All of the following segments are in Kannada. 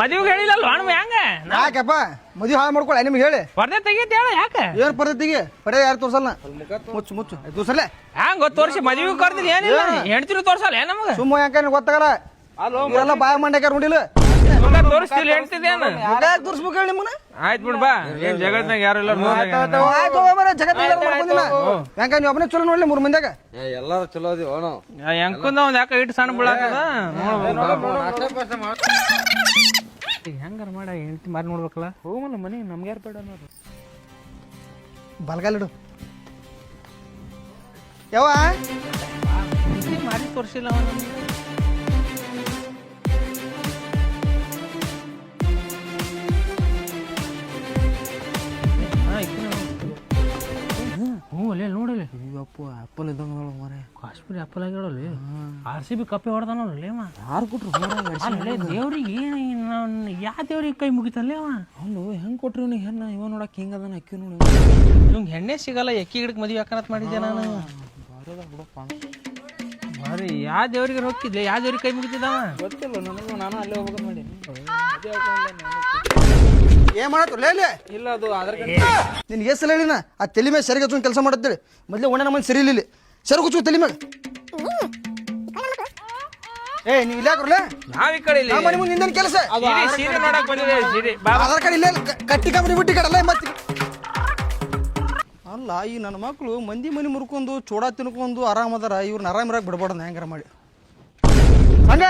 ಮದುವೆಗೆ ಹೇಳಿಲ್ಲಲ್ವ? ಅಣ್ಣ ಹೆಂಗ ಯಾಕಪ್ಪ? ಮದುವೆ ಹಾಳು ಮಾಡ್ಕೊಳ್ಳ ನಿಮ್ಗೆ ಹೇಳಿ. ಪರ್ದೆ ತೆಗಿಯತ್ತೆ ಹೇಳ ಯಾಕ? ಏನ್ ಪದ್ಧತಿಗೆ ಪರೇ ಯಾರು ತೋರ್ಸಲ್ಲ? ಮುಚ್ಚು ಮುಚ್ಚು. ತೋರ್ಸಲ್ಲ? ಹ್ಯಾಂಗ ಗೊತ್ತ ತೋರಿಸಿ? ಮದುವೆ ಕರ್ದಿಲ್ಲ ಏನಿಲ್ಲ ಹೆಣ್ತಿರು ತೋರ್ಸಲ್ಲ ಏನ್ ನಮಗ? ಸುಮ್ಮ ಯಾಕೆ ಗೊತ್ತಾಗಲ್ಲ? ಬಾಯ್ ಬಾಯ ಮಂಡ್ಯಾಕ ನೋಡಿಲ್ಲ? ಮಗ ತೋರಿಸ್ತಿಲ್ಲ ಹೆಣ್ತಿದೇನು ಮಗ ಯಾಕೆ ತೋರ್ಸ್ಬೇಕು ಹೇಳಿ ನಿಮ್ಮನ್ನ? ಆಯ್ತು ಬಿಡ್ ಬಾ. ಏನ್ ಜಗತ್ನಾಗ ಯಾರು ಇಲ್ಲ. ಆಯ್ತು ಹೋಗ್ಬರ ಜಗತ್ತ ಮಾಡ್ಕೊಂಡಿಲ್ಲ ಯಾಕ ನೀವು ಒಬ್ಬನೇ ಚಲೋ ನೋಡ್ಲಿ ಮೂರು ಮಂದ್ಯಾಗ. ಎಲ್ಲಾರು ಚಲೋ ಹೆಂಕಂದ ಯಾಕ ಇಟ್ಟು ಸಣ್ಣ ಬೀಳಾಕದ ಹೆಂಗಾರ ಮಾಡ ಹೆಂಡತಿ ಮಾರಿ ನೋಡ್ಬೇಕಲ್ಲ? ಹೋಗಲ್ಲ ಮನೆ ನಮ್ಗೆ ಯಾರು ಬೇಡ ಅನ್ನೋದು. ಬಲ್ಗಾಲಿಡು ಯಾವ ಮಾರಿ ತೋರ್ಸಿಲ್ಲ ಅವನು. ಅಪ್ಪ ಇದ್ದಂಗೆ ಇದ್ದಂಗ ಮರೆ. ಕಾಶ್ಮೀರಿ ಆಗಿ ಆಗ್ಯಾಡಲ್ಲಿ ಆರ್ ಸಿ ಬಿ ಕಪ್ಪೆ ಹೊಡೆದಾನಲ್ಲ ಅವ? ಯಾರು ಕೊಟ್ರು ದೇವ್ರಿಗೆ ಏನು ಯಾ ದೇವ್ರಿಗೆ ಕೈ ಮುಗಿತಲ್ಲೇ ಅವ? ಅಲ್ಲೋ ಹೆಂಗೆ ಕೊಟ್ರಿ ಇವ್ನಿಗೆ ಹೆಣ್ಣು? ಇವ ನೋಡಕ್ಕೆ ಹೆಂಗ ಅದನ್ನ ಅಕ್ಕಿ ನೋಡಿ. ನಿಮ್ಗೆ ಹೆಣ್ಣೆ ಸಿಗಲ್ಲ ಎಕ್ಕಿ ಗಿಡಕ್ಕೆ ಮದುವೆ ಯಾಕನತ್ ಮಾಡಿದ್ದೆ ನಾನು? ಬಾರಿ ಯಾ ದೇವ್ರಿಗೆ ಹೋಗ್ತಿದ್ಲೆ ಯಾ ದೇವ್ರಿಗೆ ಕೈ ಮುಗಿತಿದ್ದವ? ಗೊತ್ತಿಲ್ಲ ನನಗೂ ನಾನು ಅಲ್ಲೇ ಹೋಗ್ಬೇಕು ಮಾಡಿ ಏನ್ ಮಾಡತ್ತು ಲೇಲೆ ಇಲ್ಲ ಅದು ಆಧಾರ್ ಕಾರ್ಡ್. ಎಷ್ಟು ಸಲ ಹೇಳಿನ ಆ ತಲೆ ಮೇಲೆ ಸರಿಗೆ ಹಚ್ಚು ಕೆಲಸ ಮಾಡತ್ತೇಳಿ ಮೊದ್ಲೇ ಒಣ ನಮ್ಮಲ್ಲಿ ಸರಿ ಇಲ್ಲ ಸರಿ ಕುಚ್ಚು ತಲೆ ಮ್ಯಾಗ ಏ ನೀವು ಇಲ್ಲ ಕೊಡ್ಲೆ ನಾವ್ ಈ ಕಡೆ ಇಲ್ಲಿ. ಮನೆ ಮುಂದೆ ನಿಂದೇನು ಕೆಲಸ? ಸೀರೆ ಸೀರೆ ನೋಡಕ್ ಬಂದಿದೆ ಸೀರೆ. ಬಾ ಆಧಾರ್ ಕಾರ್ಡ್ ಇಲ್ಲೇ ಇಲ್ಲ. ಕ- ಕಟ್ಟಿ ಕಂಬನಿ ಬಿಟ್ಟಿ ಕಡಲ್ಲ ಮತ್ತೆ. ಅಲ್ಲ ಈ ನನ್ನ ಮಕ್ಕಳು ಮಂದಿ ಮನಿ ಮುರ್ಕೊಂಡು ಚೂಡ ತಿನ್ಕೊಂಡು ಆರಾಮದಾರ ಇವ್ರನ್ನ ಆರಾಮಿರಾಗ ಬಿಡ್ಬಾರ್ದು ಹೆಂಗಾರ ಮಾಡಿ. ಹಂಗ?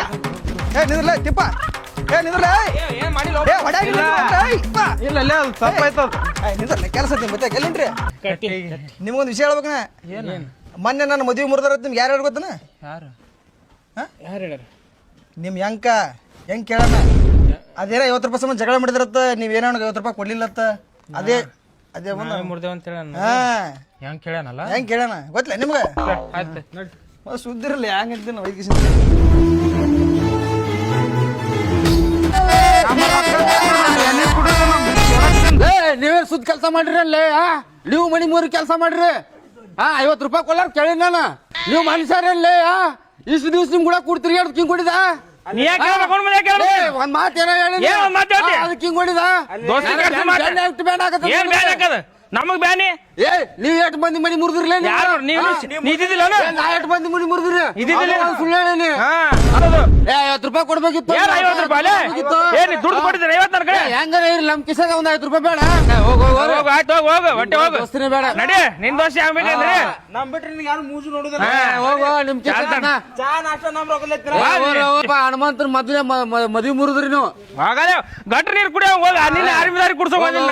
ಏ ನಿಂದ್ರಲ್ಲ ತಿಪ್ಪ. ಏನ್ ಕೆಲಸ ಐತಿ ಮತ್ತೆ ನಿಮ್ಗೊಂದು ವಿಷಯ ಹೇಳ್ಬೇಕನ? ಮೊನ್ನೆ ನನ್ನ ಮದುವೆ ಮುರಿದಾರ ನಿಮ್ಗೆ ಯಾರು ಯಾರು ಗೊತ್ತನ? ಯಾರು? ಹಾ? ಯಾರು ಹೇಳ್ಯಾರ? ನಿಮ್ ಯಂಕ ಹೆಂಗ್ ಕೇಳಣ? ಅದೇನ ಐವತ್ತು ರೂಪಾಯಿ ಸಂಬಂಧ ಜಗಳ ಮಾಡಿದ್ರತ್ತ? ನೀವು ಏನ ಐವತ್ತು ರೂಪಾಯಿ ಕೊಡ್ಲಿಲ್ಲತ್ತ? ಅದೇ ಅದೇ ಒಂದು ಮುರ್ದೇವ್ ಅಂತ ಹೇಳ ಹಾ. ಹೆಂಗ್ ಕೇಳ್ಯಾನಲ್ಲ ಹೆಂಗ್ ಕೇಳಣ? ಗೊತ್ತಿಲ್ಲ ನಿಮ್ಗೆ? ಆಯ್ತು. ನೋಡಿ ಸುದ್ದಿ ಇರಲ್ಲ ಹೆಂಗ್ ಇದ್ದೀನಿ ವೈದ್ಯ ನೀವೇ ಸುದ್ದ ಕೆಲಸ ಮಾಡ್ರಿ ಅಲ್ಲೇ ನೀವು ಮಣಿ ಮೂರು ಕೆಲಸ ಮಾಡ್ರಿ. ಹಾ ಐವತ್ತು ರೂಪಾಯಿ ಕೊಲ್ಲಾರ ಕೇಳಿ ನಾನು. ನೀವು ಮನುಷ್ಯರಲ್ಲೇ ಆ? ಇಷ್ಟು ದಿವ್ಸ ನಿಮ್ ಕೂಡ ಕೊಡ್ತೀರಿ ಅದು ಕಿಂಗ್ ಕೊಡಿದ? ಒಂದ್ ಮಾತು ಏನೋ ಹೇಳಿ ಏನ್ ಬ್ಯಾನ್ ಹಾಕದ ನಮಗ್ ಬ್ಯಾನಿ? ಏ ನೀವ್ ಎಷ್ಟು ಮಂದಿ ಮನಿ ಮುರಿದ್ರಲೇ ಯಾರು? ನಾ ಎಷ್ಟು ಮಂದಿ ಮನಿ ಮುರಿದ್ರಿ ಇದ್ದಿದ್ದಿಲ್ಲ. ಅದು ಒಂದ್ ಸುಳ್ಳು ಹೇಳೀನಿ. ಏ ಐವತ್ತು ರೂಪಾಯಿ ಕೊಡ್ಬೇಕಿತ್ತು. ಏನ್ ಐವತ್ತು ರೂಪಾಯಿ. ಏನ್ ದುಡ್ಡು ಕೊಟ್ಟಿದ್ರೆ ಐವತ್ತು ನನ್ನ ಕಡೆ? ಹೆಂಗಾರ ಇರ್ಲಿ ನಮ್ ಕಿಸಾಗ ಒಂದ್ ಐವತ್ತು ರೂಪಾಯಿ ಬೇಡ. ಹೋಗು ಹೋಗು ಹೋಗು. ಆಯ್ತು ಹೋಗು ಹೋಗು ಹೊಟ್ಟೆ ಹೋಗು. ದೋಸ್ತಿನೇ ಬೇಡ. ನಡಿ ನಿನ್ ದೋಸ್ತಿ ಆಗ್ಬೇಕಂದ್ರೆ ನಮ್ ಬಿಟ್ರೆ ಯಾರು ಮೂಜು ನೋಡುದಿಲ್ಲ? ಹೋಗು ನಿಮ್ ಕಿಸಾಗ ಚಾಲ್ತಾನ. ಚಾ ನಾಷ್ಟ ನಮ್ ರೊಕ್ಕ ಹನುಮಂತರ ಮದ್ವೆ ಮ- ಮ- ಮದ್ವಿ ಮುರಿದ್ರಿ ನೀವು. ಹೋಗಲೇ ಗಟ್ರ ನೀರು ಕುಡಿಯೋ ಹೋಗ ನಿನ್ನ ಆರ್ಮಿದಾರಿ ಕುಡ್ಸೋ ಬಂದಿಲ್ಲ